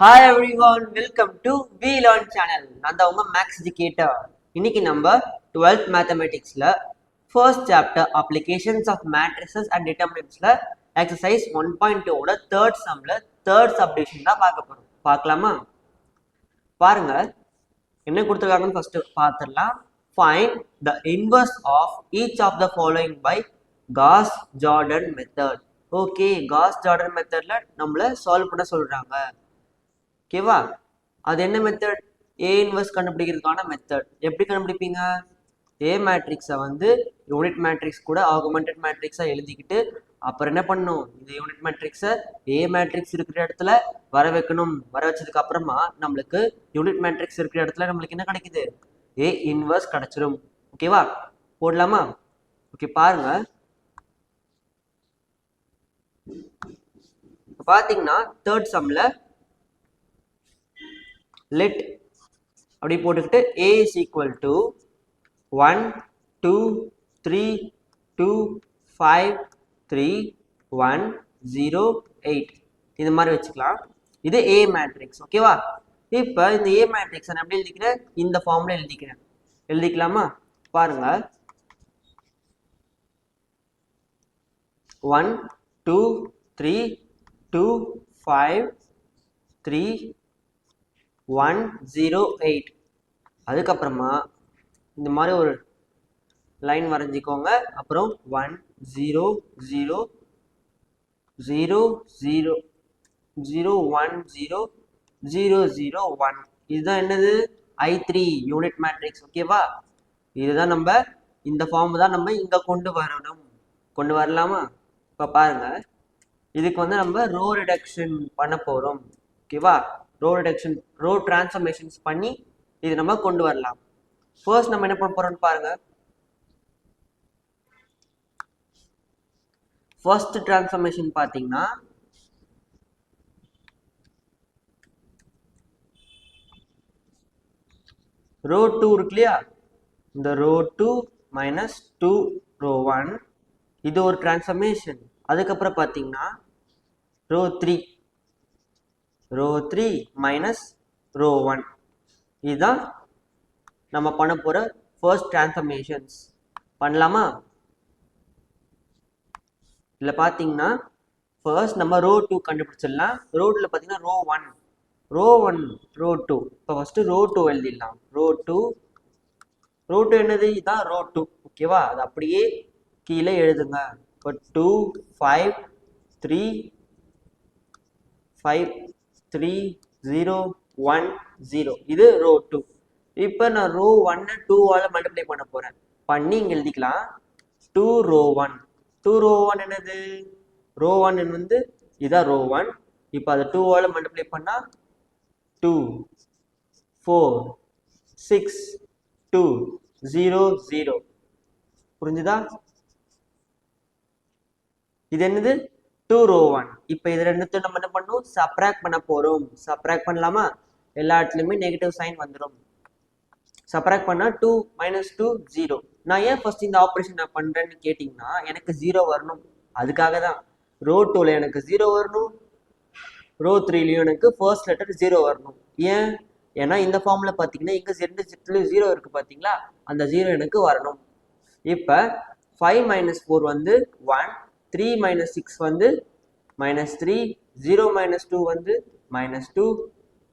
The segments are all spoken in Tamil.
Hi everyone welcome to we learn channel நான் தான் உங்க மேக்ஸ் எஜுகேட்டர் இன்னைக்கு நம்ம twelfth மேத்தமெட்டிக்ஸ்ல first chapter applications of matrices and டிட்டர்மினன்ட்ஸ்ல exercise one point டூவோட தேர்ட் சம்ல தேர்ட் சப்டிஷன் தான் பார்க்க போறோம். பார்க்கலாமா? பாருங்க. என்ன கொடுத்துருக்காங்கன்னு ஃபர்ஸ்ட் பார்த்துடலாம். Find the inverse of each of the following by Gauss Jordan method okay Gauss Jordan மெத்தட்ல நம்மள சால்வ் பண்ண சொல்றாங்க. ஓகேவா அது என்ன மெத்தட் ஏ இன்வெர்ஸ் கண்டுபிடிக்கிறதுக்கான மெத்தட் எப்படி கண்டுபிடிப்பீங்க? ஏ மேட்ரிக்ஸை வந்து யூனிட் மேட்ரிக்ஸ் கூட ஆகுமெண்டட் மேட்ரிக்ஸாக எழுதிக்கிட்டு அப்புறம் என்ன பண்ணணும் இந்த யூனிட் மேட்ரிக்ஸை ஏ மேட்ரிக்ஸ் இருக்கிற இடத்துல வர வைக்கணும். வர வச்சதுக்கு அப்புறமா நம்மளுக்கு யூனிட் மேட்ரிக்ஸ் இருக்கிற இடத்துல நம்மளுக்கு என்ன கிடைக்குது? ஏ இன்வர்ஸ் கிடைச்சிரும். ஓகேவா போடலாமா? ஓகே பாருங்க. பார்த்தீங்கன்னா தேர்ட் சம்ல லெட் அப்படி போட்டுக்கிட்டு A is equal to one two three two five three one zero eight இது மாதிரி வச்சுக்கலாம். இது ஏ மேட்ரிக்ஸ் ஓகேவா இப்போ இந்த ஏ மேட்ரிக்ஸ் நான் எப்படி எழுதிக்கிறேன்? இந்த ஃபார்மில் எழுதிக்கிறேன். எழுதிக்கலாமா? பாருங்க. One two three two five three one zero eight அதுக்கப்புறமா இந்த மாதிரி ஒரு லைன் வரைஞ்சிக்கோங்க. அப்புறம் one zero zero zero zero zero one zero zero zero one இதுதான் என்னது? ஐ த்ரீ யூனிட் மேட்ரிக்ஸ் ஓகேவா இதுதான் நம்ம இந்த ஃபார்ம் தான் நம்ம இங்கே கொண்டு வரணும். கொண்டு வரலாமா? இப்போ பாருங்கள் இதுக்கு வந்து நம்ம ரோ ரிடக்ஷன் பண்ண போகிறோம் ஓகேவா ரோ ரிடக்ஷன் ரோ டிரான்ஸ்ஃபர்மேஷன்ஸ் பண்ணி இது நம்ம கொண்டு வரலாம். ஃபர்ஸ்ட் நம்ம என்ன பண்ண போறோம்னு பாருங்க. ஃபர்ஸ்ட் டிரான்ஸ்ஃபர்மேஷன் பார்த்தீங்கன்னா ரோ டூ இருக்கு இல்லையா? இந்த row two minus two row one இது ஒரு டிரான்ஸ்ஃபர்மேஷன் அதுக்கப்புறம் பார்த்தீங்கன்னா row three row three minus row one இதுதான் நம்ம பண்ண போகிற ஃபர்ஸ்ட் டிரான்ஸ்ஃபர்மேஷன்ஸ் பண்ணலாமா? இதில் பார்த்தீங்கன்னா ஃபர்ஸ்ட் நம்ம ரோ டூ கண்டுபிடிச்சிடலாம். ரோட்டில் பார்த்தீங்கன்னா row one row one row two இப்போ ஃபஸ்ட்டு ரோ டூ எழுதிடலாம். ரோ டூ ரோ டூ என்னது? இதுதான் ரோ டூ ஓகேவா அது அப்படியே கீழே எழுதுங்க. இப்போ two five three five three zero one zero இது ரோ டூ இப்போ நான் ரோ ஒன்னை டூவால் மல்டிப்ளை பண்ண போகிறேன் பண்ணி இங்கே எழுதிக்கலாம். Two row one two row one என்னது? ரோ ஒன் வந்து இதான் ரோ ஒன் இப்போ அதை டூவால் மல்டிப்ளை பண்ணால் two four six two zero zero புரிஞ்சுதா? இது என்னது? டூ ரோ ஒன் இப்போ இது ரெண்டுத்தையும் நம்ம என்ன பண்ணணும்? சப்ராக்ட் பண்ண போகிறோம் சப்ராக்ட் பண்ணலாமா? எல்லா இடத்துலையுமே நெகட்டிவ் சைன் வந்துடும் சப்ராக்ட் பண்ணால் டூ மைனஸ் டூ ஜீரோ நான் ஏன் ஃபர்ஸ்ட் இந்த ஆப்ரேஷன் நான் பண்ணுறேன்னு கேட்டிங்கன்னா எனக்கு ஜீரோ வரணும். அதுக்காக தான். ரோ டூவில் எனக்கு ஜீரோ வரணும். ரோ த்ரீலையும் எனக்கு ஃபர்ஸ்ட் லெட்டர் ஜீரோ வரணும். ஏன்? ஏன்னா இந்த ஃபார்மில் பார்த்தீங்கன்னா இங்கே ரெண்டு செட்லையும் ஜீரோ இருக்குது பார்த்தீங்களா அந்த ஜீரோ எனக்கு வரணும். இப்போ ஃபைவ் மைனஸ் ஃபோர் வந்து ஒன் த்ரீ மைனஸ் சிக்ஸ் வந்து minus three zero minus two வந்து minus two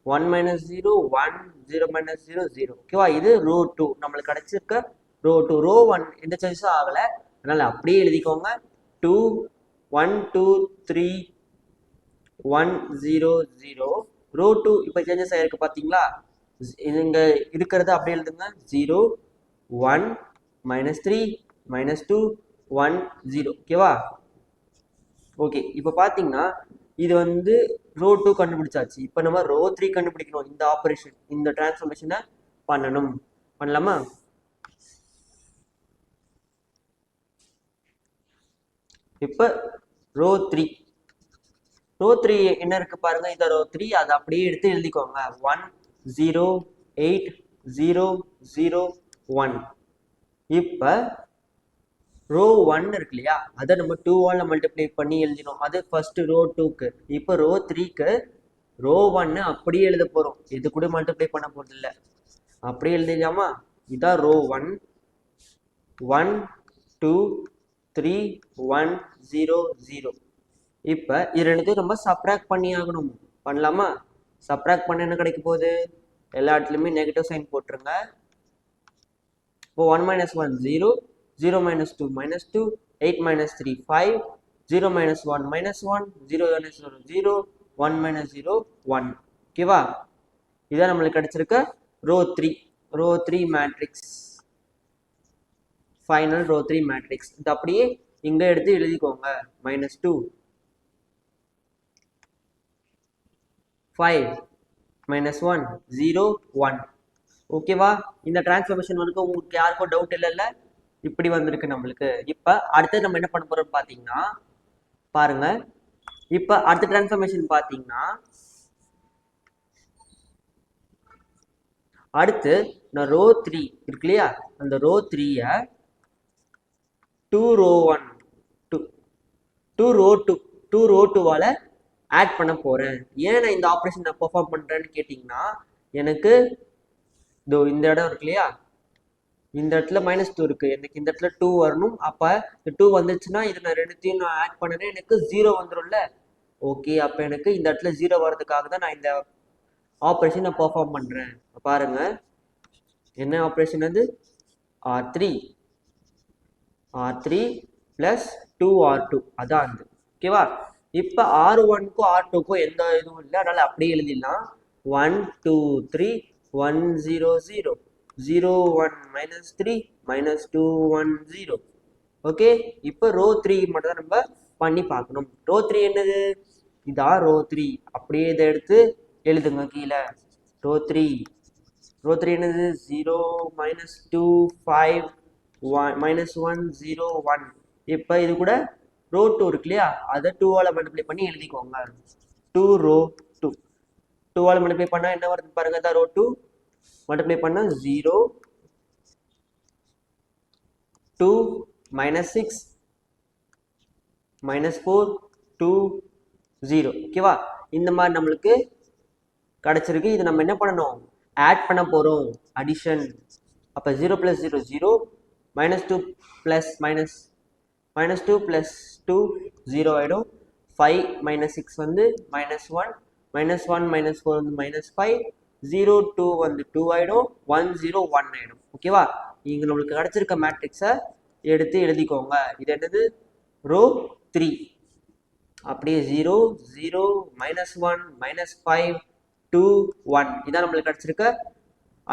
one minus zero one zero minus zero zero ஓகேவா இது ரோ டூ நம்மளுக்கு கிடைச்சிருக்க ரோ டூ ரோ ஒன் எந்த சேஞ்சஸும் ஆகலை. அதனால் அப்படியே எழுதிக்கோங்க. Two one two three one zero zero row two இப்போ சேஞ்சஸ் ஆகிருக்கு பார்த்தீங்களா இங்கே இருக்கிறத அப்படியே எழுதுங்க. Zero one minus three minus two one zero ஓகேவா ஓகே இப்போ பார்த்தீங்கன்னா இது வந்து ரோ டூ கண்டுபிடிச்சாச்சு. இப்போ நம்ம ரோ த்ரீ கண்டுபிடிக்கணும். இந்த ஆப்ரேஷன் இந்த டிரான்ஸ்ஃபர்மேஷனை பண்ணணும். பண்ணலாமா? இப்போ ரோ த்ரீ ரோ த்ரீ என்ன இருக்கு பாருங்க. இந்த ரோ த்ரீ அதை அப்படியே எடுத்து எழுதிக்கோங்க. One zero eight zero zero one இப்போ ரோ ஒன் இருக்கு இல்லையா அதை நம்ம டூவால் மல்டிப்ளை பண்ணி எழுதினோம். அது ஃபர்ஸ்ட் ரோ டூக்கு இப்போ ரோ த்ரீக்கு ரோ ஒன்னு அப்படியே எழுத போகிறோம் இது கூட மல்டிப்ளை பண்ண போகிறது இல்லை. அப்படியே எழுதிடலாமா? இதான் row one one two three one zero zero இப்போ இது ரெண்டுத்தையும் நம்ம சப்ராக்ட் பண்ணி ஆகணும். பண்ணலாமா? சப்ராக்ட் பண்ண என்ன கிடைக்க போகுது? எல்லா இடத்துலையுமே நெகட்டிவ் சைன் போட்டுருங்க. இப்போ one minus one zero zero minus two minus two eight minus three five zero minus one minus one zero minus zero zero one minus zero one ஓகேவா இதான் நம்மளுக்கு கிடைச்சிருக்க row three row three matrix final row three matrix இது அப்படியே இங்கே எடுத்து எழுதிக்கோங்க. Minus two five minus one zero one ஓகேவா இந்த டிரான்ஸ்ஃபர்மேஷன் வந்து உங்களுக்கு யாருக்கும் டவுட் இல்லைல்ல? இப்படி வந்திருக்கு நம்மளுக்கு. இப்போ அடுத்தது நம்ம என்ன பண்ண போறோம் பார்த்தீங்கன்னா பாருங்க. இப்போ அடுத்த டிரான்ஸ்ஃபர்மேஷன் பார்த்தீங்கன்னா அடுத்து நான் ரோ த்ரீ இருக்கு இல்லையா? அந்த ரோ த்ரீயை two row one two two row two two row டூவால் ஆட் பண்ண போகிறேன் ஏன் நான் இந்த ஆப்ரேஷன் நான் பெர்ஃபார்ம் பண்ணுறேன்னு கேட்டிங்கன்னா எனக்கு இந்த இடம் இருக்கு இல்லையா? இந்த இடத்துல மைனஸ் டூ இருக்குது எனக்கு இந்த இடத்துல டூ வரணும். அப்போ இந்த டூ வந்துச்சுன்னா இது நான் ரெண்டுத்தையும் நான் ஆட் பண்ணனே எனக்கு ஜீரோ வந்துடும்ல ஓகே அப்போ எனக்கு இந்த இடத்துல ஜீரோ வர்றதுக்காக தான் நான் இந்த ஆப்ரேஷன் நான் பெர்ஃபார்ம் பண்ணுறேன் பாருங்கள் என்ன ஆப்ரேஷன் வந்து R three R three plus two R two அதான் அது. ஓகேவா இப்போ ஆர் ஒன்க்கும் ஆர் டூக்கும் எந்த இதுவும் இல்லை. அதனால் அப்படியே எழுதிடலாம். One two three one zero zero zero one minus three minus two one zero okay இப்போ ரோ த்ரீ மட்டும் தான் நம்ம பண்ணி பார்க்கணும். ரோ த்ரீ என்னது? இதா ரோ த்ரீ அப்படியே இதை எடுத்து எழுதுங்க கீழே. ரோ த்ரீ ரோ த்ரீ என்னது? Zero minus two five one minus one zero one இப்போ இது கூட ரோ டூ இருக்கு இல்லையா? அதை டூவால் மல்டிப்ளை பண்ணி எழுதிக்கோங்க. டூ ரோ டூ டூவால் மல்டிப்ளை பண்ணால் என்ன வருது பாருங்க தான் ரோ டூ மல்டிப்ளை பண்ணால் zero two minus six minus four two zero ஓகேவா இந்த மாதிரி நம்மளுக்கு கிடச்சிருக்கு. இது நம்ம என்ன பண்ணணும்? ஆட் பண்ண போகிறோம் அடிஷன் அப்போ zero plus zero zero minus two plus minus minus two plus two zero ஆகிடும் ஃபைவ் மைனஸ் சிக்ஸ் வந்து minus one minus one minus four வந்து மைனஸ் ஃபைவ் ஜீரோ டூ வந்து டூ ஆகிடும் ஒன் ஜீரோ ஒன் ஆகிடும் ஓகேவா இங்கே நம்மளுக்கு கிடச்சிருக்க மேட்ரிக்ஸை எடுத்து எழுதிக்கோங்க. இது என்னது? ரோ த்ரீ அப்படியே zero zero minus one minus five two one இதான் நம்மளுக்கு கிடச்சிருக்க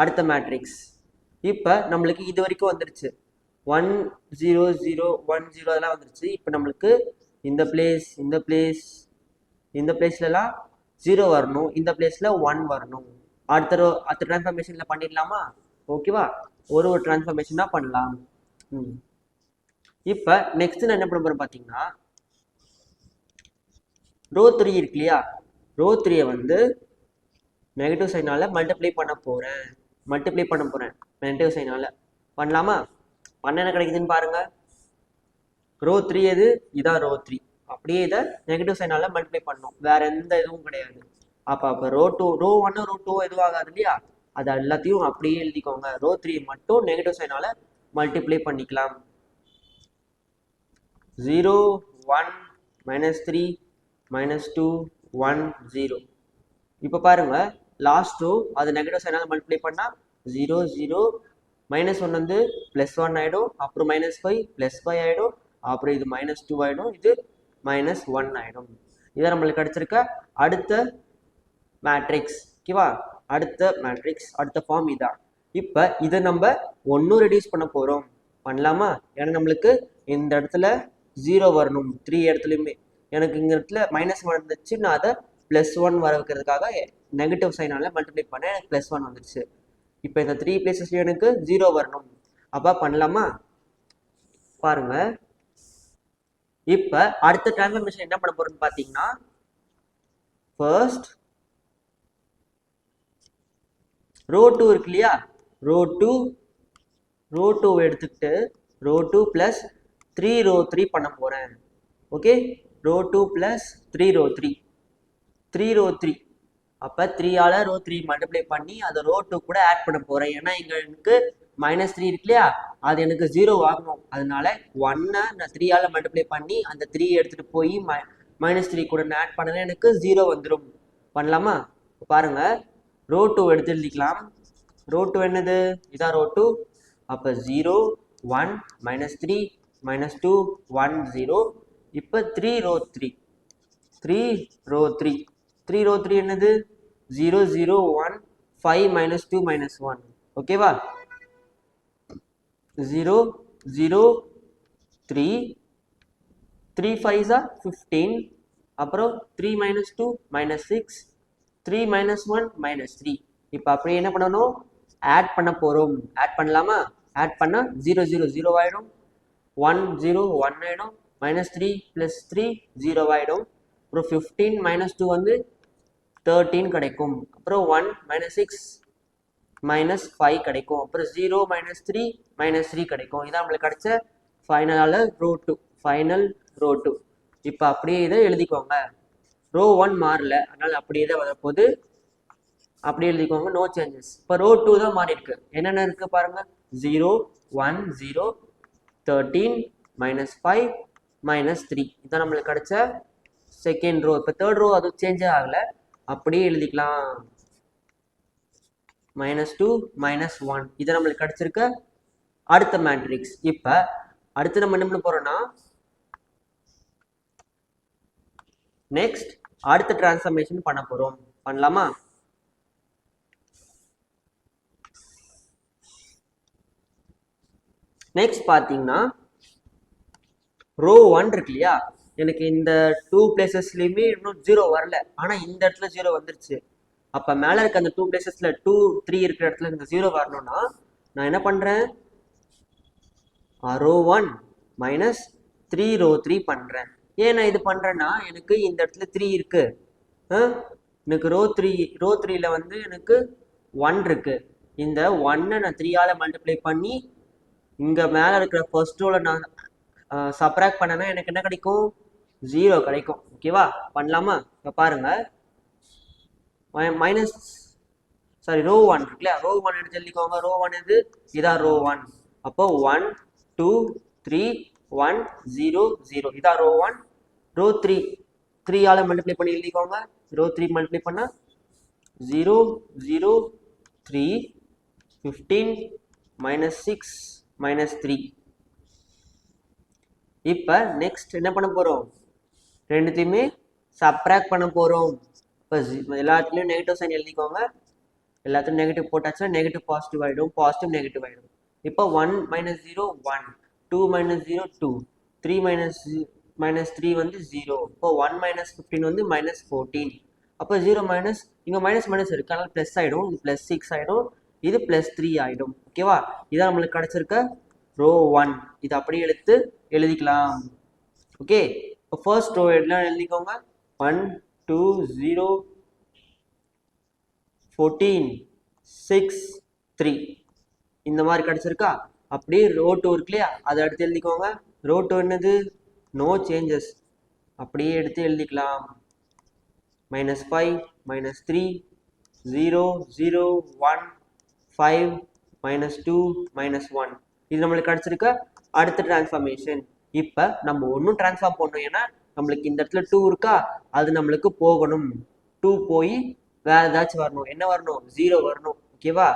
அடுத்த மேட்ரிக்ஸ் இப்போ நம்மளுக்கு இது வரைக்கும் வந்துருச்சு. One zero zero one zero அதெல்லாம் வந்துருச்சு. இப்போ நம்மளுக்கு இந்த பிளேஸ் இந்த பிளேஸ் இந்த பிளேஸ்லலாம் ஜீரோ வரணும். இந்த பிளேஸில் ஒன் வரணும். அடுத்த ரோ அடுத்த டிரான்ஸ்ஃபர்மேஷனில் பண்ணிடலாமா? ஓகேவா ஒரு ஒரு டிரான்ஸ்ஃபர்மேஷனாக பண்ணலாம். ம். இப்போ நெக்ஸ்ட் நான் என்ன பண்ண போகிறேன் பார்த்தீங்கன்னா ரோ த்ரீ இருக்கு இல்லையா? ரோ த்ரீயை வந்து நெகட்டிவ் சைனால் மல்டிப்ளை பண்ண போகிறேன் மல்டிப்ளை பண்ண போகிறேன் நெகட்டிவ் சைனால் பண்ணலாமா? பண்ண என்ன கிடைக்குதுன்னு பாருங்க. ரோ த்ரீ எது? இதான் ரோ த்ரீ அப்படியே இதை நெகட்டிவ் சைனால் மல்டிப்ளை பண்ணோம் வேற எந்த இதுவும் கிடையாது. அப்போ அப்போ ரோ டூ ரோ ஒன்று ரோ டூ எதுவும் ஆகாது இல்லையா? அது எல்லாத்தையும் அப்படியே எழுதிக்கோங்க. ரோ த்ரீ மட்டும் நெகட்டிவ் சைனால் மல்டிப்ளை பண்ணிக்கலாம். Zero one minus three minus two one zero இப்போ பாருங்க லாஸ்ட் ரோ அது நெகட்டிவ் சைனால் மல்டிப்ளை பண்ணால் ஜீரோ ஜீரோ மைனஸ் ஒன் வந்து ப்ளஸ் ஒன் ஆகிடும் அப்புறம் மைனஸ் ஃபைவ் ப்ளஸ் ஃபைவ் ஆகிடும் அப்புறம் இது மைனஸ் டூ ஆகிடும் இது மைனஸ் ஒன் ஆகிடும் இதை நம்மளுக்கு கிடச்சிருக்க. அடுத்த மேட்ரிக்ஸ் ஓகேவா அடுத்த மேட்ரிக்ஸ் அடுத்த ஃபார்ம் இதான் இப்போ இதை நம்ம ஒன்றும் ரெடியூஸ் பண்ண போகிறோம் பண்ணலாமா? ஏன்னா நம்மளுக்கு இந்த இடத்துல ஜீரோ வரணும். த்ரீ இடத்துலையுமே. எனக்கு இந்த இடத்துல மைனஸ் ஒன் இருந்துச்சு நான் அதை ப்ளஸ் ஒன் வர வைக்கிறதுக்காக நெகட்டிவ் சைனால் மல்டிப்ளை பண்ணேன். எனக்கு ப்ளஸ் ஒன் வந்துருச்சு. இப்போ இந்த த்ரீ பிளேசஸ்லையும் எனக்கு ஜீரோ வரணும். அப்போ பண்ணலாமா? பாருங்க. இப்போ அடுத்த டிரான்ஸ்ஃபர்மேஷன் என்ன பண்ண போறோம்னு பார்த்தீங்கன்னா ஃபர்ஸ்ட் ரோ டூ இருக்கு இல்லையா? ரோ டூ ரோ டூ எடுத்துக்கிட்டு row two plus three row three பண்ண போகிறேன் okay row two plus three row three three row three அப்போ த்ரீயால் ரோ த்ரீ மல்டிப்ளை பண்ணி அதை ரோ டூ கூட ஆட் பண்ண போகிறேன் ஏன்னா இங்கே எனக்கு மைனஸ் த்ரீ இருக்கு இல்லையா? அது எனக்கு ஜீரோ ஆகணும். அதனால ஒன்னை நான் த்ரீயால் மல்டிப்ளை பண்ணி அந்த த்ரீ எடுத்துகிட்டு போய் மை மைனஸ் த்ரீ கூட நான் ஆட் பண்ணனா எனக்கு ஜீரோ வந்துடும் பண்ணலாமா? பாருங்கள் ரோ டூ எடுத்து எழுதிக்கலாம் ரோ டூ என்னது? இதான் ரோ டூ அப்போ zero one minus three minus two one zero இப்போ three row three three row three three row three என்னது? Zero zero one five minus two minus one ஓகேவா ஜீரோ ஜீரோ த்ரீ த்ரீ ஃபைவ்ஸா ஃபிஃப்டீன் அப்புறம் three minus two minus six three minus one minus three இப்போ அப்படியே என்ன பண்ணணும்? ஆட் பண்ண போகிறோம் ஆட் பண்ணலாமா? ஆட் பண்ணால் ஜீரோ ஜீரோ ஜீரோ ஆகிடும் ஒன் ஜீரோ ஒன் ஆகிடும் minus three plus three zero ஆகிடும் அப்புறம் ஃபிஃப்டீன் மைனஸ் டூ வந்து தேர்ட்டீன் கிடைக்கும். அப்புறம் one minus six minus five கிடைக்கும். அப்புறம் zero minus three minus three கிடைக்கும். இதான் நம்மளுக்கு கிடைச்ச ஃபைனலால் row two final row two இப்போ அப்படியே இதை எழுதிக்கோங்க. ரோ ஒன் மாறல. அதனால அப்படியே தான் வரப்போகுது. அப்படியே எழுதிக்கோங்க நோ சேஞ்சஸ் இப்போ ரோ டூ தான் மாறி இருக்கு என்னென்ன இருக்கு பாருங்க? Zero one zero thirteen minus five minus three இதான் நம்மளுக்கு கிடைச்ச செகண்ட் ரோ இப்போ தேர்ட் ரோ அதுவும் சேஞ்சே ஆகலை. அப்படியே எழுதிக்கலாம். மைனஸ் டூ மைனஸ் ஒன் இது நம்மளுக்கு கிடைச்சிருக்க அடுத்த மேட்ரிக்ஸ் இப்போ அடுத்து நம்ம என்ன பண்ண போறோம்னா நெக்ஸ்ட் அடுத்த டிரான்ஸ்ஃபர்மேஷன் பண்ண போகிறோம் பண்ணலாமா? நெக்ஸ்ட் பார்த்தீங்கன்னா ரோ ஒன் இருக்கு இல்லையா? எனக்கு இந்த டூ பிளேசஸ்லையுமே இன்னும் ஜீரோ வரல. ஆனால் இந்த இடத்துல ஜீரோ வந்துருச்சு. அப்போ மேலே இருக்க அந்த டூ பிளேசஸில் டூ த்ரீ இருக்கிற இடத்துல இந்த ஜீரோ வரணும்னா நான் என்ன பண்ணுறேன் row one minus three row three பண்ணுறேன் ஏன் நான் இது பண்ணுறேன்னா எனக்கு இந்த இடத்துல த்ரீ இருக்கு. எனக்கு ரோ த்ரீ ரோ த்ரீல வந்து எனக்கு ஒன் இருக்கு. இந்த ஒன்னை நான் த்ரீயால் மல்டிப்ளை பண்ணி இங்கே மேலே இருக்கிற ஃபர்ஸ்ட் ரோவில் நான் சப்ராக்ட் பண்ணனா எனக்கு என்ன கிடைக்கும்? ஜீரோ கிடைக்கும். ஓகேவா பண்ணலாமா? இப்போ பாருங்க. மைனஸ் சாரி ரோ ஒன் இருக்குல்ல ரோ ஒன் எடுத்து எழுதிக்கோங்க. ரோ ஒன் இது இதான் ரோ ஒன் அப்போ one two three one zero zero. இதான் ரோ ஒன் ரோ த்ரீ த்ரீயால் மல்டிப்ளை பண்ணி எழுதிக்கோங்க ரோ த்ரீ மல்டிப்ளை பண்ணால் zero zero three fifteen minus six minus three இப்போ நெக்ஸ்ட் என்ன பண்ண போகிறோம் ரெண்டுத்தையுமே சப்ராக்ட் பண்ண போகிறோம் இப்போ எல்லாத்துலேயும் நெகட்டிவ் சைன் எழுதிக்கோங்க. எல்லாத்துலையும் நெகட்டிவ் போட்டாச்சுன்னா நெகட்டிவ் பாசிட்டிவ் ஆகிடும் பாசிட்டிவ் நெகட்டிவ் ஆகிடும் இப்போ one minus zero one two minus zero two three minus minus three வந்து ஜீரோ இப்போ ஒன் மைனஸ் ஃபிஃப்டீன் வந்து மைனஸ் ஃபோர்டீன் அப்போ ஜீரோ மைனஸ் இங்கே மைனஸ் மைனஸ் இருக்கு. அதனால் ப்ளஸ் ஆகிடும் இது ப்ளஸ் சிக்ஸ் ஆகிடும் இது ப்ளஸ் த்ரீ ஆகிடும் ஓகேவா இதான் நம்மளுக்கு கிடச்சிருக்க ரோ ஒன் இது அப்படியே எடுத்து எழுதிக்கலாம். ஓகே இப்போ ஃபர்ஸ்ட் ரோ எல்லாம் எழுதிக்கோங்க. One two zero fourteen six three இந்த மாதிரி கிடச்சிருக்கா? அப்படியே ரோ டூ இருக்கு இல்லையா அதை எடுத்து எழுதிக்கோங்க. ரோ டூ என்னது? நோ சேஞ்சஸ் அப்படியே எடுத்து எழுதிக்கலாம். Minus five minus three zero zero one five minus two minus one இது நம்மளுக்கு கிடச்சிருக்க அடுத்த டிரான்ஸ்ஃபார்மேஷன் இப்போ நம்ம ஒன்றும் ட்ரான்ஸ்ஃபார்ம் பண்ணணும். ஏன்னா நம்மளுக்கு இந்த இடத்துல டூ இருக்கா? அது நம்மளுக்கு போகணும். டூ போய் வேற ஏதாச்சும் வரணும். என்ன வரணும்? ஜீரோ வரணும். ஓகேவா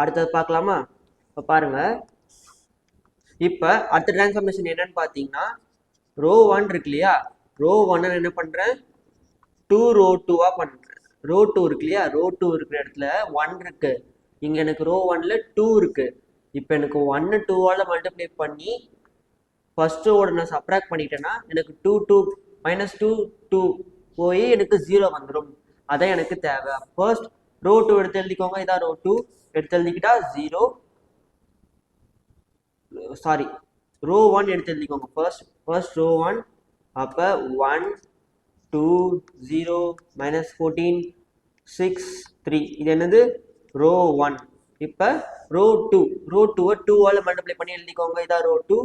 அடுத்தது பார்க்கலாமா? இப்போ பாருங்கள் இப்போ அடுத்த டிரான்ஸ்ஃபார்மேஷன் என்னன்னு பார்த்தீங்கன்னா ரோ ஒன் இருக்கு இல்லையா? ரோ ஒன்னு என்ன பண்ணுறேன் டூ ரோ டூவாக பண்ணுறேன் ரோ டூ இருக்கு இல்லையா? ரோ டூ இருக்கிற இடத்துல ஒன் இருக்கு. இங்கே எனக்கு ரோ ஒன்ல டூ இருக்கு. இப்போ எனக்கு ஒன்று டூவால் மல்டிப்ளை பண்ணி ஃபஸ்ட்டோட நான் சப்ராக்ட் பண்ணிட்டேன்னா எனக்கு two two minus two two போய் எனக்கு ஜீரோ வந்துடும் அதான் எனக்கு தேவை. ஃபர்ஸ்ட் ரோ டூ எடுத்து எழுதிக்கோங்க. இதான் ரோ டூ எடுத்து எழுதிக்கிட்டா ஜீரோ சாரி ரோ ஒன் எடுத்து எழுதிக்கோங்க. ஃபர்ஸ்ட் ஃபர்ஸ்ட் ரோ ஒன் அப்போ one two zero minus fourteen six three இது என்னது? ரோ ஒன் இப்போ ரோ டூ ரோ டூவை டூவால் மல்டிப்ளை பண்ணி எழுதிக்கோங்க. இதான் ரோ டூ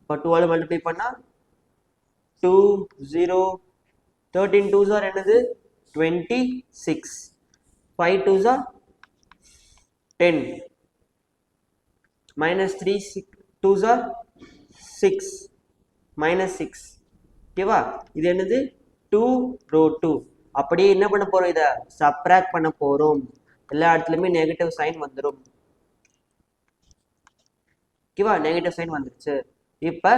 இப்போ டூவால் மல்டிப்ளை பண்ணால் two zero thirteen two sir என்னது? Twenty six five two sir ten minus three six two ஜா சிக்ஸ் மைனஸ் சிக்ஸ் ஓகேவா இது என்னது? டூ ரோ டூ அப்படியே என்ன பண்ண போறோம் இதை? சப்ராக்ட் பண்ண போறோம். எல்லா இடத்துலையுமே நெகட்டிவ் சைன் வந்துடும் ஓகேவா நெகட்டிவ் சைன் வந்துருச்சு. இப்போ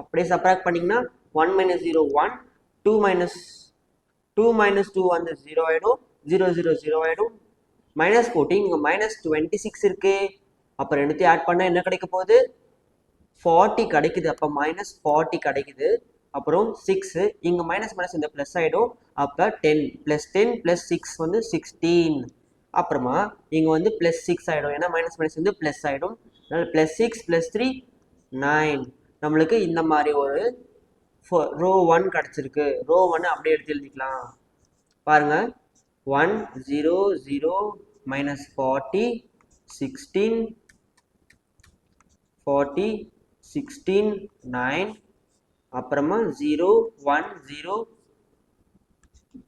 அப்படியே சப்ராக்ட் பண்ணிங்கன்னா one minus zero one two minus two minus two வந்து ஜீரோ ஆகிடும் ஜீரோ ஜீரோ ஜீரோ ஆகிடும் மைனஸ் ஃபோர்டீன் இங்கே மைனஸ் டுவெண்ட்டி சிக்ஸ் இருக்கு. அப்போ ரெண்டுத்தையும் ஆட் பண்ணால் என்ன கிடைக்க போகுது? ஃபார்ட்டி கிடைக்குது. அப்போ மைனஸ் ஃபார்ட்டி கிடைக்குது. அப்புறம் சிக்ஸு இங்கே மைனஸ் மைனஸ் இந்த ப்ளஸ் ஆகிடும் அப்போ ten plus ten plus six வந்து சிக்ஸ்டீன் அப்புறமா இங்கே வந்து ப்ளஸ் சிக்ஸ் ஆகிடும் ஏன்னா மைனஸ் மைனஸ் வந்து ப்ளஸ் ஆகிடும் அதனால் plus six plus three nine நம்மளுக்கு இந்த மாதிரி ஒரு ரோ ஒன் கிடச்சிருக்கு. ரோ ஒன்று அப்படியே எடுத்து எழுதிக்கலாம். பாருங்க. One zero zero minus forty sixteen forty sixteen nine அப்புறமா ஜீரோ ஒன் ஜீரோ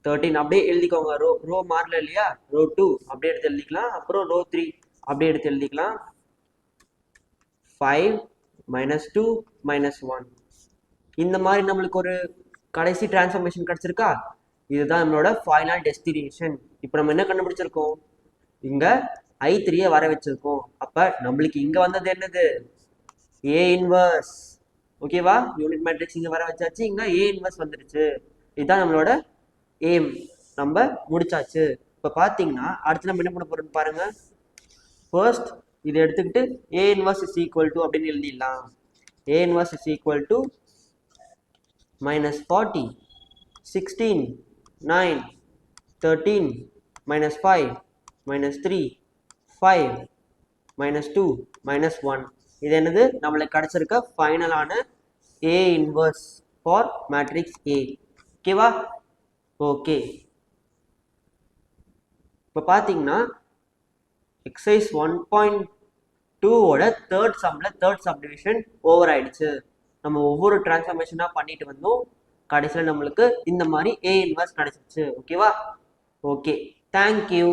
தேர்ட்டீன் அப்படியே எழுதிக்கோங்க. ரோ ரோ மாறல இல்லையா? ரோ டூ அப்படியே எடுத்து எழுதிக்கலாம். அப்புறம் ரோ த்ரீ அப்படியே எடுத்து எழுதிக்கலாம். Five minus two minus one இந்த மாதிரி நம்மளுக்கு ஒரு கடைசி டிரான்ஸ்ஃபர்மேஷன் கிடச்சிருக்கா? இதுதான் நம்மளோட ஃபைனல் டெஸ்டினேஷன் இப்போ நம்ம என்ன கண்டுபிடிச்சிருக்கோம்? இங்கே ஐ த்ரீயை வர வச்சிருக்கோம். அப்போ நம்மளுக்கு இங்கே வந்தது என்னது? ஏ இன்வர்ஸ் ஓகேவா யூனிட் மேட்ரிக்ஸ் இங்கே வர வச்சாச்சு இங்கே ஏ இன்வர்ஸ் வந்துடுச்சு. இதுதான் நம்மளோட ஏம் நம்ம முடிச்சாச்சு. இப்போ பார்த்தீங்கன்னா அடுத்து நம்ம என்ன பண்ண போகிறோம்னு பாருங்கள் ஃபர்ஸ்ட் இதை எடுத்துக்கிட்டு A inverse is equal to அப்படின்னு எழுதிடலாம். A inverse is equal to minus forty sixteen nine thirteen minus five minus three five minus two minus one இது என்னது? நம்மளுக்கு கிடச்சிருக்க ஃபைனலான A inverse for matrix A ஓகேவா ஓகே இப்போ பார்த்தீங்கன்னா எக்ஸசைஸ் ஒன் பாயிண்ட் டூவோட தேர்ட் சம்மில் தேர்ட் சப்டிவிஷன் ஓவர் ஆயிடுச்சு. நம்ம ஒவ்வொரு டிரான்ஸ்ஃபர்மேஷனாக பண்ணிட்டு வந்தோம். கடைசியில் நம்மளுக்கு இந்த மாதிரி ஏ இன்வர்ஸ் கிடச்சிருச்சு. ஓகேவா ஓகே தேங்க்யூ